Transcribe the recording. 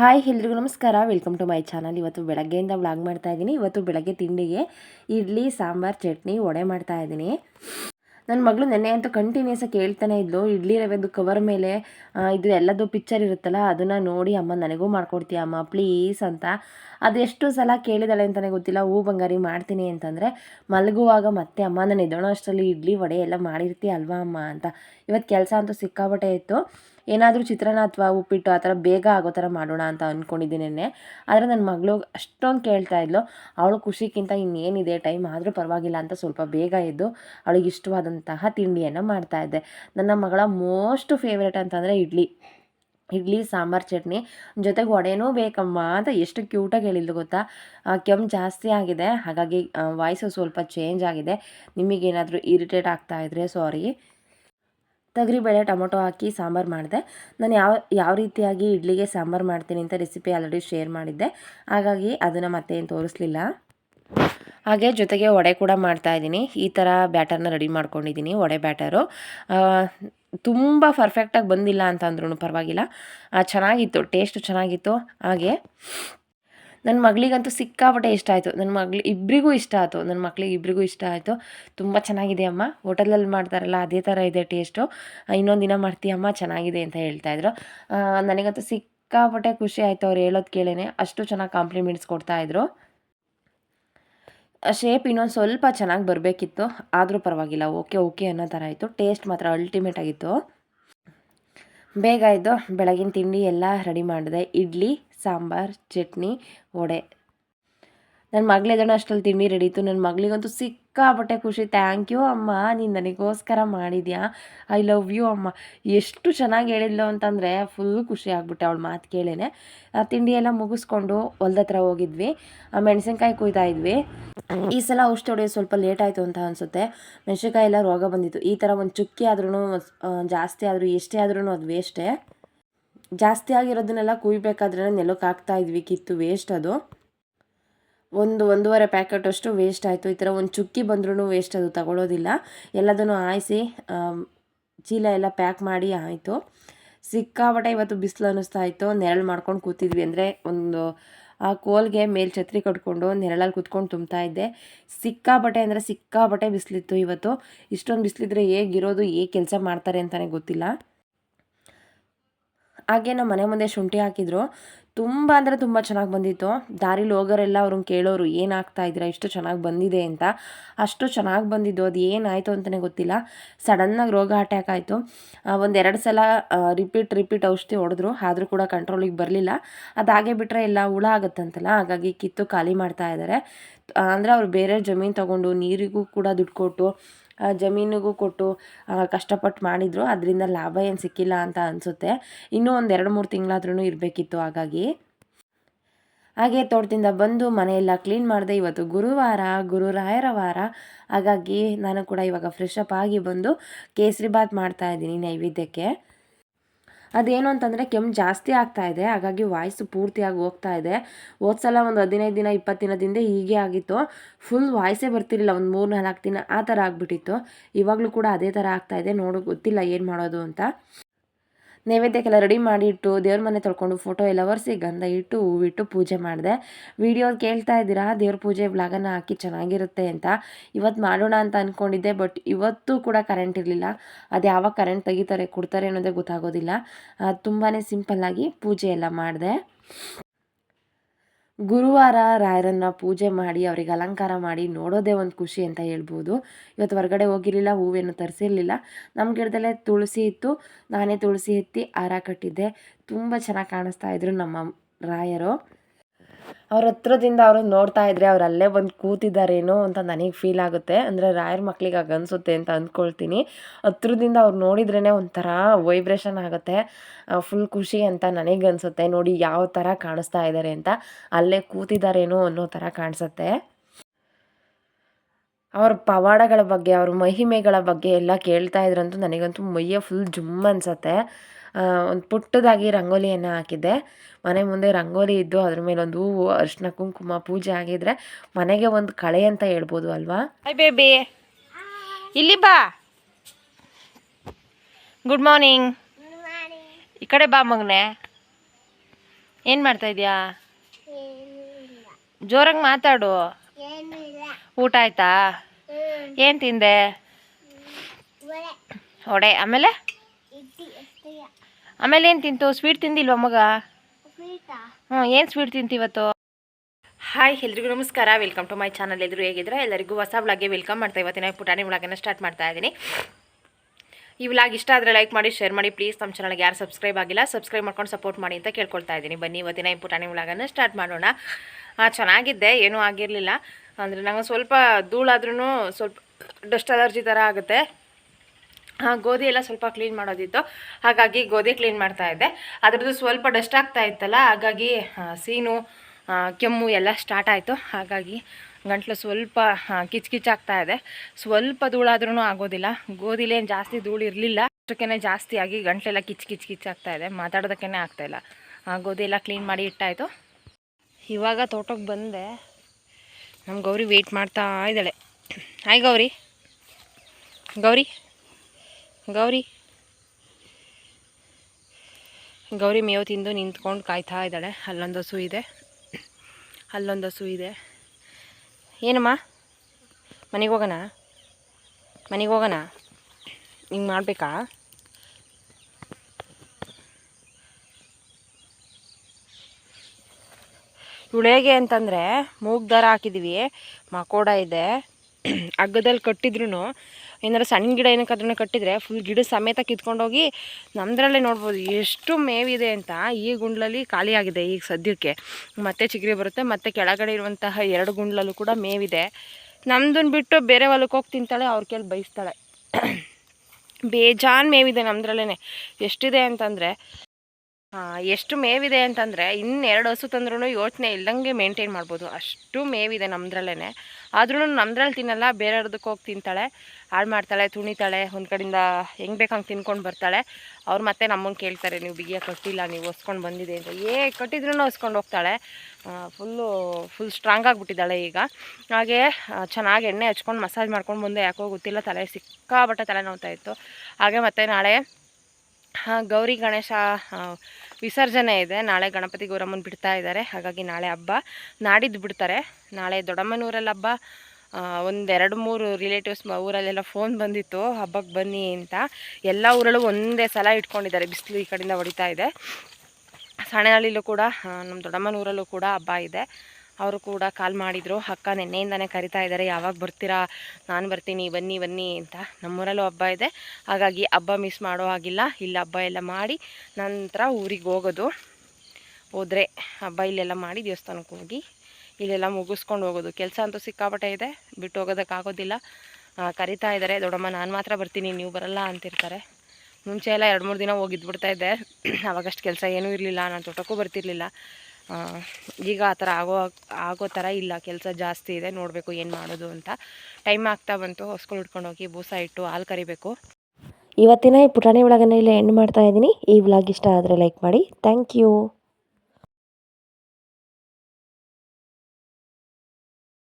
Hi ಎಲ್ರಿಗೂ ನಮಸ್ಕಾರ. Welcome to my channel ಇವತ್ತು ಬೆಳಗ್ಗೆಯಿಂದ ವ್ಲಾಗ್ ಮಾಡ್ತಾ ಇದ್ದೀನಿ. ಇವತ್ತು ಬೆಳಗ್ಗೆ ತಿಂಡಿಗೆ ಇಡ್ಲಿ, ಸಾಂಬಾರ್, ಚಟ್ನಿ, ವಡೆ ಮಾಡ್ತಾ ಇದ್ದೀನಿ. ನನ್ನ ಮಗಳು ನೆನ್ನೆ ಅಂತೂ ಕಂಟಿನ್ಯೂಸ್ ಆಗಿ ಕೇಳ್ತಾನೆ ಇದ್ಲು. ಇಡ್ಲಿ ರವೆದು ಕವರ್ ಮೇಲೆ ಇದು ಎಲ್ಲದು ಪಿಕ್ಚರ್ ಇರುತ್ತಲ್ಲ, ಅದನ್ನು ನೋಡಿ ಅಮ್ಮ ನನಗೂ ಮಾಡ್ಕೊಡ್ತೀಯ ಅಮ್ಮ ಪ್ಲೀಸ್ ಅಂತ. ಅದು ಎಷ್ಟು ಸಲ ಕೇಳಿದಾಳೆ ಅಂತಲೇ ಗೊತ್ತಿಲ್ಲ. ಹೂ ಬಂಗಾರಿ ಮಾಡ್ತೀನಿ ಅಂತಂದರೆ, ಮಲಗುವಾಗ ಮತ್ತೆ ಅಮ್ಮ, ನಾನು ಎದ್ದೋಣೋ ಅಷ್ಟರಲ್ಲಿ ಇಡ್ಲಿ, ವಡೆ ಎಲ್ಲ ಮಾಡಿರ್ತೀಯ ಅಲ್ವಾ ಅಮ್ಮ? ಅಂತ. ಇವತ್ತು ಕೆಲಸ ಅಂತೂ ಸಿಕ್ಕಾಬಟ್ಟೆ ಇತ್ತು. ಏನಾದರೂ ಚಿತ್ರಾನ್ನ ಅಥವಾ ಉಪ್ಪಿಟ್ಟು ಆ ಥರ ಬೇಗ ಆಗೋ ಥರ ಮಾಡೋಣ ಅಂತ ಅಂದ್ಕೊಂಡಿದ್ದೀನಿ ಆದರೆ ನನ್ನ ಮಗಳು ಅಷ್ಟೊಂದು ಕೇಳ್ತಾ ಇದ್ಲು, ಅವಳು ಖುಷಿಗಿಂತ ಇನ್ನೇನಿದೆ, ಟೈಮ್ ಆದರೂ ಪರವಾಗಿಲ್ಲ ಅಂತ ಸ್ವಲ್ಪ ಬೇಗ ಎದ್ದು ಅವಳಿಗೆ ಇಷ್ಟವಾದಂತಹ ತಿಂಡಿಯನ್ನು ಮಾಡ್ತಾ ಇದ್ದೆ. ನನ್ನ ಮಗಳ ಮೋಸ್ಟ್ ಫೇವ್ರೇಟ್ ಅಂತಂದರೆ ಇಡ್ಲಿ. ಇಡ್ಲಿ, ಸಾಂಬಾರು, ಚಟ್ನಿ, ಜೊತೆಗೆ ವಡೆನೂ ಬೇಕಮ್ಮ ಅಂತ ಎಷ್ಟು ಕ್ಯೂಟಾಗಿ ಹೇಳಿದ್ಲು ಗೊತ್ತಾ? ಕೆಮ್ಮು ಜಾಸ್ತಿ ಆಗಿದೆ. ಹಾಗಾಗಿ ವಾಯ್ಸು ಸ್ವಲ್ಪ ಚೇಂಜ್ ಆಗಿದೆ. ನಿಮಗೇನಾದರೂ ಇರಿಟೇಟ್ ಆಗ್ತಾ ಇದ್ದರೆ ಸಾರಿ ತೊಗರಿಬೇಳೆ ಟೊಮೊಟೊ ಹಾಕಿ ಸಾಂಬಾರು ಮಾಡಿದೆ. ನಾನು ಯಾವ ಯಾವ ರೀತಿಯಾಗಿ ಇಡ್ಲಿಗೆ ಸಾಂಬಾರು ಮಾಡ್ತೀನಿ ಅಂತ ರೆಸಿಪಿ ಆಲ್ರೆಡಿ ಶೇರ್ ಮಾಡಿದ್ದೆ. ಹಾಗಾಗಿ ಅದನ್ನು ಮತ್ತೆ ಏನು ತೋರಿಸ್ಲಿಲ್ಲ. ಹಾಗೆ ಜೊತೆಗೆ ವಡೆ ಕೂಡ ಮಾಡ್ತಾ ಇದ್ದೀನಿ. ಈ ಥರ ಬ್ಯಾಟರ್ನ ರೆಡಿ ಮಾಡ್ಕೊಂಡಿದ್ದೀನಿ, ವಡೆ ಬ್ಯಾಟರು ತುಂಬ ಪರ್ಫೆಕ್ಟಾಗಿ ಬಂದಿಲ್ಲ ಅಂತ ಅಂದ್ರೂ ಪರವಾಗಿಲ್ಲ ಚೆನ್ನಾಗಿತ್ತು ಟೇಸ್ಟ್ ಚೆನ್ನಾಗಿತ್ತು. ಹಾಗೆ ನನ್ನ ಮಗಳಿಗಂತೂ ಸಿಕ್ಕಾಪಟ್ಟೆ ಇಷ್ಟ ಆಯಿತು. ನನ್ನ ಮಗಳು ಇಬ್ಬರಿಗೂ ಇಷ್ಟ ಆಯಿತು. ನನ್ನ ಮಕ್ಳಿಗೆ ಇಬ್ಬರಿಗೂ ಇಷ್ಟ ಆಯಿತು. ತುಂಬ ಚೆನ್ನಾಗಿದೆ ಅಮ್ಮ. ಹೋಟೆಲಲ್ಲಿ ಮಾಡ್ತಾರಲ್ಲ, ಅದೇ ಥರ ಇದೆ ಟೇಸ್ಟು. ಇನ್ನೊಂದು ದಿನ ಮಾಡ್ತೀಯಮ್ಮ ಚೆನ್ನಾಗಿದೆ ಅಂತ ಹೇಳ್ತಾಯಿದ್ರು ನನಗಂತೂ ಸಿಕ್ಕಾಪಟ್ಟೆ ಖುಷಿ ಆಯಿತು ಅವ್ರು ಹೇಳೋದು ಕೇಳೇನೆ. ಅಷ್ಟು ಚೆನ್ನಾಗಿ ಕಾಂಪ್ಲಿಮೆಂಟ್ಸ್ ಕೊಡ್ತಾಯಿದ್ರು ಶೇಪ್ ಇನ್ನೊಂದು ಸ್ವಲ್ಪ ಚೆನ್ನಾಗಿ ಬರಬೇಕಿತ್ತು. ಆದರೂ ಪರವಾಗಿಲ್ಲ. ಓಕೆ ಓಕೆ ಅನ್ನೋ ಥರ ಆಯಿತು ಟೇಸ್ಟ್ ಮಾತ್ರ ಅಲ್ಟಿಮೇಟ್ ಆಗಿತ್ತು. ಬೇಗ ಇದ್ದು ಬೆಳಗಿನ ತಿಂಡಿ ಎಲ್ಲ ರೆಡಿ ಮಾಡಿದೆ. ಇಡ್ಲಿ, ಸಾಂಬಾರ್, ಚಟ್ನಿ, ವಡೆ. ನನ್ನ ಮಗಳೇದಣ ಅಷ್ಟರಲ್ಲಿ ತಿಂಡಿ ರೆಡಿ ಇತ್ತು. ನನ್ನ ಮಗಳಿಗಂತೂ ಸಿಕ್ಕಾಪಟ್ಟೆ ಖುಷಿ ಥ್ಯಾಂಕ್ ಯು ಅಮ್ಮ, ನೀನು ನನಗೋಸ್ಕರ ಮಾಡಿದ್ಯಾ? ಐ ಲವ್ ಯು ಅಮ್ಮ. ಎಷ್ಟು ಚೆನ್ನಾಗಿ ಹೇಳಿದ್ಲು ಅಂತಂದರೆ ಫುಲ್ ಖುಷಿ ಆಗ್ಬಿಟ್ಟೆ ಅವಳು ಮಾತು ಕೇಳೇನೆ. ತಿಂಡಿ ಎಲ್ಲ ಮುಗಿಸ್ಕೊಂಡು ಹೊಲ್ದ ಹತ್ರ ಹೋಗಿದ್ವಿ ಮೆಣಸಿನ್ಕಾಯಿ ಕುಯ್ತಾ ಇದ್ವಿ. ಈ ಸಲ ಔಷಧಿ ಹೊಡೆಯೋದು ಸ್ವಲ್ಪ ಲೇಟ್ ಆಯಿತು ಅಂತ ಅನಿಸುತ್ತೆ. ಮೆಣಸಿನ್ಕಾಯಿ ಎಲ್ಲ ರೋಗ ಬಂದಿತ್ತು. ಈ ಥರ ಒಂದು ಚುಕ್ಕಿ ಆದ್ರೂ ಜಾಸ್ತಿ ಆದರೂ, ಎಷ್ಟೇ ಆದ್ರೂ ಅದು ವೇಸ್ಟೇ ಜಾಸ್ತಿ ಆಗಿರೋದನ್ನೆಲ್ಲ ಕುಯ್ಬೇಕಾದ್ರೆ ನೆಲಕ್ಕೆ ಹಾಕ್ತಾ ಇದ್ವಿ, ಕಿತ್ತು ವೇಸ್ಟ್ ಅದು. ಒಂದು ಒಂದೂವರೆ ಪ್ಯಾಕೆಟ್ ಅಷ್ಟು ವೇಸ್ಟ್ ಆಯಿತು. ಈ ಥರ ಒಂದು ಚುಕ್ಕಿ ಬಂದ್ರೂ ವೇಸ್ಟ್ ಅದು ತಗೊಳ್ಳೋದಿಲ್ಲ ಎಲ್ಲದನ್ನು ಆಯಿಸಿ ಚೀಲ ಎಲ್ಲ ಪ್ಯಾಕ್ ಮಾಡಿ ಆಯಿತು. ಸಿಕ್ಕಾಬಟ್ಟೆ ಇವತ್ತು ಬಿಸಿಲು ಅನ್ನಿಸ್ತಾ ಇತ್ತು. ನೆರಳು ಮಾಡ್ಕೊಂಡು ಕೂತಿದ್ವಿ ಅಂದರೆ ಒಂದು, ಆ ಕೋಲ್ಗೆ ಮೇಲ್ ಛತ್ರಿ ಕಟ್ಕೊಂಡು ನೆರಳಲ್ಲಿ ಕೂತ್ಕೊಂಡು ತುಂಬ್ತಾ ಇದ್ದೆ. ಸಿಕ್ಕಾಪಟ್ಟೆ ಅಂದರೆ ಸಿಕ್ಕಾಪಟ್ಟೆ ಬಿಸಿಲಿತ್ತು ಇವತ್ತು. ಇಷ್ಟೊಂದು ಬಿಸಿಲಿದ್ರೆ ಹೇಗಿರೋದು, ಹೇಗೆ ಕೆಲಸ ಮಾಡ್ತಾರೆ ಅಂತಲೇ ಗೊತ್ತಿಲ್ಲ. ಹಾಗೆ ನಮ್ಮ ಮನೆ ಮುಂದೆ ಶುಂಠಿ ಹಾಕಿದ್ರು. ತುಂಬ ಅಂದರೆ ತುಂಬ ಚೆನ್ನಾಗಿ ಬಂದಿತ್ತು. ದಾರಿಲಿ ಹೋಗೋರೆಲ್ಲ ಅವ್ರನ್ನ ಕೇಳೋರು ಏನಾಗ್ತಾ ಇದ್ರೆ ಇಷ್ಟು ಚೆನ್ನಾಗಿ ಬಂದಿದೆ ಅಂತ. ಅಷ್ಟು ಚೆನ್ನಾಗಿ ಬಂದಿದ್ದು. ಅದು ಏನಾಯಿತು ಅಂತಲೇ ಗೊತ್ತಿಲ್ಲ. ಸಡನ್ನಾಗಿ ರೋಗ ಅಟ್ಯಾಕ್ ಆಯಿತು. ಒಂದೆರಡು ಸಲ ರಿಪೀಟ್ ರಿಪೀಟ್ ಔಷಧಿ ಹೊಡೆದ್ರು. ಆದರೂ ಕೂಡ ಕಂಟ್ರೋಲಿಗೆ ಬರಲಿಲ್ಲ. ಅದು ಹಾಗೆ ಬಿಟ್ಟರೆ ಎಲ್ಲ ಹುಳ ಆಗುತ್ತಂತಲ್ಲ. ಹಾಗಾಗಿ ಕಿತ್ತು ಖಾಲಿ ಮಾಡ್ತಾ ಇದ್ದಾರೆ ಅಂದರೆ ಅವರು ಬೇರೆ ಜಮೀನು ತೊಗೊಂಡು ನೀರಿಗೂ ಕೂಡ ದುಡ್ಡು ಕೊಟ್ಟು ಜಮೀನಿಗೂ ಕೊಟ್ಟು ಕಷ್ಟಪಟ್ಟು ಮಾಡಿದ್ರು. ಅದರಿಂದ ಲಾಭ ಏನು ಸಿಕ್ಕಿಲ್ಲ ಅಂತ ಅನಿಸುತ್ತೆ. ಇನ್ನೂ ಒಂದು ಎರಡು ಮೂರು ತಿಂಗಳಾದ್ರೂ ಇರಬೇಕಿತ್ತು ಹಾಗಾಗಿ. ಹಾಗೆ ತೋಟದಿಂದ ಬಂದು ಮನೆಯೆಲ್ಲ ಕ್ಲೀನ್ ಮಾಡಿದೆ ಇವತ್ತು ಗುರುವಾರ, ಗುರುರಾಯರ ವಾರ. ಹಾಗಾಗಿ ನಾನು ಕೂಡ ಇವಾಗ ಫ್ರೆಶ್ ಅಪ್ ಆಗಿ ಬಂದು ಕೇಸರಿ ಬಾತ್ ಮಾಡ್ತಾ ಇದ್ದೀನಿ ನೈವೇದ್ಯಕ್ಕೆ. ಅದೇನು ಅಂತಂದರೆ ಕೆಮ್ಮು ಜಾಸ್ತಿ ಆಗ್ತಾ ಇದೆ. ಹಾಗಾಗಿ ವಾಯ್ಸ್ ಪೂರ್ತಿಯಾಗಿ ಹೋಗ್ತಾ ಇದೆ. ಹೋದ್ಸಲ ಒಂದು ಹದಿನೈದು ದಿನ, ಇಪ್ಪತ್ತು ದಿನದಿಂದ ಹೀಗೆ ಆಗಿತ್ತು. ಫುಲ್ ವಾಯ್ಸೇ ಬರ್ತಿರಲಿಲ್ಲ. ಒಂದು ಮೂರು ನಾಲ್ಕು ದಿನ ಆ ಥರ ಆಗಿಬಿಟ್ಟಿತ್ತು. ಇವಾಗಲೂ ಕೂಡ ಅದೇ ಥರ ಆಗ್ತಾ ಇದೆ. ನೋಡು, ಗೊತ್ತಿಲ್ಲ ಏನು ಮಾಡೋದು ಅಂತ. ನೈವೇದ್ಯಕ್ಕೆಲ್ಲ ರೆಡಿ ಮಾಡಿಟ್ಟು ದೇವ್ರ ಮನೆ ತೊಳ್ಕೊಂಡು ಫೋಟೋ ಎಲ್ಲ ಒರೆಸಿ ಗಂಧ ಇಟ್ಟು ಹೂವಿಟ್ಟು ಪೂಜೆ ಮಾಡಿದೆ. ವಿಡಿಯೋ ಕೇಳ್ತಾ ಇದ್ದೀರಾ, ದೇವ್ರ ಪೂಜೆ ವ್ಲಾಗನ್ನು ಹಾಕಿ ಚೆನ್ನಾಗಿರುತ್ತೆ ಅಂತ. ಇವತ್ತು ಮಾಡೋಣ ಅಂತ ಅಂದ್ಕೊಂಡಿದ್ದೆ ಬಟ್ ಇವತ್ತು ಕೂಡ ಕರೆಂಟ್ ಇರಲಿಲ್ಲ. ಅದು ಯಾವಾಗ ಕರೆಂಟ್ ತೆಗಿತಾರೆ, ಕೊಡ್ತಾರೆ ಅನ್ನೋದೇ ಗೊತ್ತಾಗೋದಿಲ್ಲ. ತುಂಬಾ ಸಿಂಪಲ್ಲಾಗಿ ಪೂಜೆ ಎಲ್ಲ ಮಾಡಿದೆ. ಗುರುವಾರ ರಾಯರನ್ನ ಪೂಜೆ ಮಾಡಿ, ಅವರಿಗೆ ಅಲಂಕಾರ ಮಾಡಿ ನೋಡೋದೇ ಒಂದು ಖುಷಿ ಅಂತ ಹೇಳ್ಬೋದು. ಇವತ್ತು ಹೊರಗಡೆ ಹೋಗಿರಲಿಲ್ಲ, ಹೂವೇನು ತರಿಸಿರಲಿಲ್ಲ. ನಮ್ಮ ಗಿಡದಲ್ಲೇ ತುಳಸಿ ಇತ್ತು. ನಾನೇ ತುಳಸಿ ಎತ್ತಿ ಹಾರ ಕಟ್ಟಿದ್ದೆ. ತುಂಬ ಚೆನ್ನಾಗಿ ಕಾಣಿಸ್ತಾ ಇದ್ರು ನಮ್ಮ ರಾಯರು. ಅವ್ರ ಹತ್ರದಿಂದ ಅವರು ನೋಡ್ತಾ ಇದ್ರೆ ಅವ್ರು ಅಲ್ಲೇ ಬಂದು ಕೂತಿದ್ದಾರೇನೋ ಅಂತ ನನಗೆ ಫೀಲ್ ಆಗುತ್ತೆ. ಅಂದರೆ ರಾಯರ ಮಕ್ಳಿಗೆ ಆಗ ಅನಿಸುತ್ತೆ ಅಂತ ಅಂದ್ಕೊಳ್ತೀನಿ ಹತ್ರದಿಂದ ಅವ್ರು ನೋಡಿದ್ರೇ ಒಂಥರ ವೈಬ್ರೇಷನ್ ಆಗುತ್ತೆ. ಫುಲ್ ಖುಷಿ ಅಂತ ನನಗೆ ಅನಿಸುತ್ತೆ. ನೋಡಿ ಯಾವ ಥರ ಕಾಣಿಸ್ತಾ ಇದ್ದಾರೆ ಅಂತ. ಅಲ್ಲೇ ಕೂತಿದ್ದಾರೇನೋ ಅನ್ನೋ ಥರ ಕಾಣಿಸುತ್ತೆ. ಅವ್ರ ಪವಾಡಗಳ ಬಗ್ಗೆ, ಅವ್ರ ಮಹಿಮೆಗಳ ಬಗ್ಗೆ ಎಲ್ಲ ಕೇಳ್ತಾ ಇದ್ರಂತೂ ನನಗಂತೂ ಮೈಯ ಫುಲ್ ಜುಮ್ ಅನ್ಸತ್ತೆ. ಒಂದು ಪುಟ್ಟದಾಗಿ ರಂಗೋಲಿಯನ್ನು ಹಾಕಿದ್ದೆ. ಮನೆ ಮುಂದೆ ರಂಗೋಲಿ ಇದ್ದು ಅದ್ರ ಮೇಲೆ ಒಂದು ಹೂವು ಅರಿಶಿನ ಕುಂಕುಮ ಪೂಜೆ ಆಗಿದ್ರೆ ಮನೆಗೆ ಒಂದು ಕಳೆ ಅಂತ ಹೇಳ್ಬೋದು ಅಲ್ವಾ? ಹಾಯ್ ಬೇಬಿ ಇಲ್ಲಿ ಬಾ. ಗುಡ್ ಮಾರ್ನಿಂಗ್ ಈ ಕಡೆ ಬಾ ಮಗನೆ. ಏನು ಮಾಡ್ತಾ ಇದೀಯಾ? ಜೋರಾಗಿ ಮಾತಾಡು. ಊಟ ಆಯ್ತಾ? ಏನು ತಿಂದೆ? ಒಡೆ ಆಮೇಲೆ? ಆಮೇಲೆ ಏನು ತಿಂತು? ಸ್ವೀಟ್ ತಿಂದಿಲ್ವ ಮಗ? ಹ್ಞೂ ಏನು ಸ್ವೀಟ್ ತಿಂತಿ ಇವತ್ತು? ಹಾಯ್ ಎಲ್ರಿಗೂ ನಮಸ್ಕಾರ. ವೆಲ್ಕಮ್ ಟು ಮೈ ಚಾನಲ್ ಎದುರು ಹೇಗಿದ್ರೆ ಎಲ್ಲರಿಗೂ ಹೊಸ ಬ್ಲಾಗ್ಗೆ ವೆಲ್ಕಮ್ ಮಾಡ್ತಾ ಇವತ್ತಿನ ಪುಟಾಣಿ ಬ್ಲಾಗನ್ನು ಸ್ಟಾರ್ಟ್ ಮಾಡ್ತಾ ಇದ್ದೀನಿ ಈ ವ್ಲಾಗ್ ಇಷ್ಟ ಆದರೆ ಲೈಕ್ ಮಾಡಿ ಶೇರ್ ಮಾಡಿ. ಪ್ಲೀಸ್ ನಮ್ಮ ಚಾನಲ್ಗೆ ಯಾರು ಸಬ್ಸ್ಕ್ರೈಬ್ ಆಗಿಲ್ಲ ಸಬ್ಸ್ಕ್ರೈಬ್ ಮಾಡ್ಕೊಂಡು ಸಪೋರ್ಟ್ ಮಾಡಿ ಅಂತ ಕೇಳ್ಕೊಳ್ತಾ ಇದ್ದೀನಿ ಬನ್ನಿ ಇವತ್ತಿನ ಈ ಪುಟಾಣಿ ವ್ಲಾಗನ್ನು ಸ್ಟಾರ್ಟ್ ಮಾಡೋಣ. ಆ, ಚೆನ್ನಾಗಿದ್ದೆ ಏನೂ ಆಗಿರಲಿಲ್ಲ. ಅಂದರೆ ನಂಗೆ ಸ್ವಲ್ಪ ಧೂಳಾದ್ರೂ ಸ್ವಲ್ಪ ಡಸ್ಟ್ ಅಲರ್ಜಿ ಥರ ಆಗುತ್ತೆ. ಗೋಧಿ ಎಲ್ಲ ಸ್ವಲ್ಪ ಕ್ಲೀನ್ ಮಾಡೋದಿತ್ತು. ಹಾಗಾಗಿ ಗೋಧಿ ಕ್ಲೀನ್ ಮಾಡ್ತಾ ಇದ್ದೆ. ಅದರದ್ದು ಸ್ವಲ್ಪ ಡಸ್ಟ್ ಆಗ್ತಾ ಇತ್ತಲ್ಲ ಹಾಗಾಗಿ ಆ, ಸೀನು ಕೆಮ್ಮು ಎಲ್ಲ ಸ್ಟಾರ್ಟ್ ಆಯಿತು. ಹಾಗಾಗಿ ಗಂಟ್ಲು ಸ್ವಲ್ಪ ಕಿಚ್ಕಿಚ್ಚಾಗ್ತಾ ಇದೆ. ಸ್ವಲ್ಪ ಧೂಳಾದ್ರೂ ಆಗೋದಿಲ್ಲ. ಗೋಧಿಲೇನು ಜಾಸ್ತಿ ಧೂಳು ಇರಲಿಲ್ಲ. ಅಷ್ಟಕ್ಕೇ ಜಾಸ್ತಿ ಆಗಿ ಗಂಟ್ಲೆಲ್ಲ ಕಿಚ್ ಕಿಚ್ ಕಿಚ್ ಆಗ್ತಾ ಇದೆ. ಮಾತಾಡೋದಕ್ಕೇ ಆಗ್ತಾಯಿಲ್ಲ ಗೋಧಿ ಎಲ್ಲ ಕ್ಲೀನ್ ಮಾಡಿ ಇಟ್ಟಾಯಿತು. ಇವಾಗ ತೋಟಕ್ಕೆ ಬಂದೆ. ನಮ್ಮ ಗೌರಿ ವೆಯ್ಟ್ ಮಾಡ್ತಾ ಇದ್ದಾಳೆ. ಹಾಯ್ ಗೌರಿ. ಗೌರಿ? ಗೌರಿ. ಗೌರಿ ಮೇವು ತಿಂದು ನಿಂತ್ಕೊಂಡು ಕಾಯ್ತಾ ಇದ್ದಾಳೆ. ಅಲ್ಲೊಂದು ಹಸು ಇದೆ. ಅಲ್ಲೊಂದು ಹಸು ಇದೆ. ಏನಮ್ಮ? ಮನೆಗೆ ಹೋಗೋಣ? ಮನೆಗೆ ಹೋಗೋಣ? ಹಿಂಗೆ ಮಾಡಬೇಕಾ? ಹೇಗೆ ಅಂತಂದರೆ ಮೂಗ್ ದಾರ ಹಾಕಿದ್ದೀವಿ ಮಕೋಡ ಇದೆ. ಹಗ್ಗದಲ್ಲಿ ಕಟ್ಟಿದ್ರು ಏನಾರು ಸಣ್ಣ ಗಿಡ ಏನಕ್ಕಾದ್ರೂ ಕಟ್ಟಿದರೆ ಫುಲ್ ಗಿಡ ಸಮೇತ ಕಿತ್ಕೊಂಡೋಗಿ ನಮ್ಮದ್ರಲ್ಲೇ ನೋಡ್ಬೋದು ಎಷ್ಟು ಮೇವಿದೆ ಅಂತ ಈ ಗುಂಡ್ಲಲ್ಲಿ ಖಾಲಿಯಾಗಿದೆ ಈಗ ಸದ್ಯಕ್ಕೆ. ಮತ್ತೆ ಚಿಗರಿ ಬರುತ್ತೆ, ಮತ್ತು ಕೆಳಗಡೆ ಇರುವಂತಹ ಎರಡು ಗುಂಡ್ಲಲ್ಲೂ ಕೂಡ ಮೇವಿದೆ. ನಮ್ದನ್ನ ಬಿಟ್ಟು ಬೇರೆ ಹೊಲಕ್ಕೆ ಹೋಗಿ ತಿಂತಾಳೆ, ಅವ್ರ ಕೇಳಿ ಬಯಸ್ತಾಳೆ ಬೇಜಾನ್ ಮೇವಿದೆ ನಮ್ಮದ್ರಲ್ಲೇ ಎಷ್ಟಿದೆ ಅಂತಂದರೆ ಎಷ್ಟು ಮೇವಿದೆ ಅಂತಂದರೆ ಇನ್ನೆರಡು ಹಸು ತಂದ್ರೂ ಯೋಚನೆ ಇಲ್ಲಂಗೆ ಮೇಂಟೈನ್ ಮಾಡ್ಬೋದು. ಅಷ್ಟು ಮೇವಿದೆ ನಮ್ಮದ್ರಲ್ಲೇ ಆದ್ರೂ ನಮ್ದ್ರಲ್ಲಿ ತಿನ್ನಲ್ಲ ಬೇರೆಯವ್ರದಕ್ಕೆ ಹೋಗಿ ತಿಂತಾಳೆ, ಹಾಳು ಮಾಡ್ತಾಳೆ, ತುಣಿತಾಳೆ, ಒಂದು ಕಡೆಯಿಂದ ಹೆಂಗೆ ಬೇಕು ಹಂಗೆ ತಿನ್ಕೊಂಡು ಬರ್ತಾಳೆ. ಅವ್ರು ಮತ್ತೆ ನಮ್ಮನ್ನು ಕೇಳ್ತಾರೆ, ನೀವು ಬಿಗಿಯ ಕಟ್ಟಿಲ್ಲ, ನೀವು ಹೊಸ್ಕೊಂಡು ಬಂದಿದೆ ಅಂತ. ಏ ಕಟ್ಟಿದ್ರೂ ಹೊಸ್ಕೊಂಡು ಹೋಗ್ತಾಳೆ. ಫುಲ್ಲು, ಫುಲ್ ಸ್ಟ್ರಾಂಗ್ ಆಗಿಬಿಟ್ಟಿದ್ದಾಳೆ ಈಗ. ಹಾಗೆ ಚೆನ್ನಾಗಿ ಎಣ್ಣೆ ಹಚ್ಕೊಂಡು ಮಸಾಜ್ ಮಾಡ್ಕೊಂಡು ಬಂದೆ ಯಾಕೋ ಗೊತ್ತಿಲ್ಲ, ತಲೆ ಸಿಕ್ಕಾಬಟ್ಟೆ ತಲೆ ಇತ್ತು. ಹಾಗೆ ಮತ್ತೆ ನಾಳೆ ಗೌರಿ ಗಣೇಶ ವಿಸರ್ಜನೆ ಇದೆ. ನಾಳೆ ಗಣಪತಿ ಗೌರಮ್ಮನ ಬಿಡ್ತಾ ಇದ್ದಾರೆ. ಹಾಗಾಗಿ ನಾಳೆ ಹಬ್ಬ. ನಾಡಿದ್ದು ಬಿಡ್ತಾರೆ. ನಾಳೆ ದೊಡ್ಡಮ್ಮನೂರಲ್ಲಿ ಹಬ್ಬ. ಒಂದೆರಡು ಮೂರು ರಿಲೇಟಿವ್ಸ್ ಊರಲ್ಲೆಲ್ಲ ಫೋನ್ ಬಂದಿತ್ತು. ಹಬ್ಬಕ್ಕೆ ಬನ್ನಿ ಅಂತ. ಎಲ್ಲ ಊರಲ್ಲೂ ಒಂದೇ ಸಲ ಇಟ್ಕೊಂಡಿದ್ದಾರೆ. ಬಿಸಿಲು ಈ ಕಡೆಯಿಂದ ಹೊಡಿತಾ ಇದೆ. ಸಣೆಹಳ್ಳಿಲೂ ಕೂಡ ನಮ್ಮ ದೊಡ್ಡಮ್ಮನೂರಲ್ಲೂ ಕೂಡ ಹಬ್ಬ ಇದೆ. ಅವರು ಕೂಡ ಕಾಲ್ ಮಾಡಿದರು, ಅಕ್ಕ, ನಿನ್ನೆಯಿಂದನೇ ಕರಿತಾ ಇದ್ದಾರೆ ಯಾವಾಗ ಬರ್ತೀರಾ? ನಾನು ಬರ್ತೀನಿ, ಬನ್ನಿ ಬನ್ನಿ, ಅಂತ. ನಮ್ಮೂರಲ್ಲೂ ಹಬ್ಬ ಇದೆ. ಹಾಗಾಗಿ ಹಬ್ಬ ಮಿಸ್ ಮಾಡೋ ಹಾಗಿಲ್ಲ. ಇಲ್ಲಿ ಹಬ್ಬ ಎಲ್ಲ ಮಾಡಿ ನಂತರ ಊರಿಗೆ ಹೋಗೋದು. ಹೋದರೆ ಹಬ್ಬ ಇಲ್ಲೆಲ್ಲ ಮಾಡಿ ದೇವಸ್ಥಾನಕ್ಕೆ ಹೋಗಿ ಇಲ್ಲೆಲ್ಲ ಮುಗಿಸ್ಕೊಂಡು ಹೋಗೋದು. ಕೆಲಸ ಅಂತೂ ಸಿಕ್ಕಾಪಟ್ಟೆ ಇದೆ. ಬಿಟ್ಟು ಹೋಗೋದಕ್ಕಾಗೋದಿಲ್ಲ ಕರಿತಾ ಇದ್ದಾರೆ ದೊಡ್ಡಮ್ಮ, ನಾನು ಮಾತ್ರ ಬರ್ತೀನಿ, ನೀವು ಬರಲ್ಲ, ಅಂತಿರ್ತಾರೆ. ಮುಂಚೆ ಎಲ್ಲ ಎರಡು, ಮೂರು ದಿನ ಹೋಗಿದ್ಬಿಡ್ತಾ ಇದ್ದೆ. ಅವಾಗಷ್ಟು ಕೆಲಸ ಏನೂ ಇರಲಿಲ್ಲ. ನಾನು ತೋಟಕ್ಕೂ ಬರ್ತಿರ್ಲಿಲ್ಲ. ಈಗ ಆ ಥರ ಆಗೋ ಆಗೋ ಥರ ಇಲ್ಲ, ಕೆಲಸ ಜಾಸ್ತಿ ಇದೆ, ನೋಡಬೇಕು ಏನು ಮಾಡೋದು ಅಂತ. ಟೈಮ್ ಆಗ್ತಾ ಬಂತು ಹೊಸ್ಕೊಂಡು ಹಿಡ್ಕೊಂಡು ಹೋಗಿ ಬೂಸ ಇಟ್ಟು ಹಾಲು ಕರಿಬೇಕು. ಇವತ್ತಿನ ಈ ಪುಟಾಣಿ ವ್ಲಾಗನ್ನ ಇಲ್ಲಿ ಎಂಡ್ ಮಾಡ್ತಾ ಇದ್ದೀನಿ. ಈ ವ್ಲಾಗ್ ಇಷ್ಟ ಆದರೆ ಲೈಕ್ ಮಾಡಿ. Thank you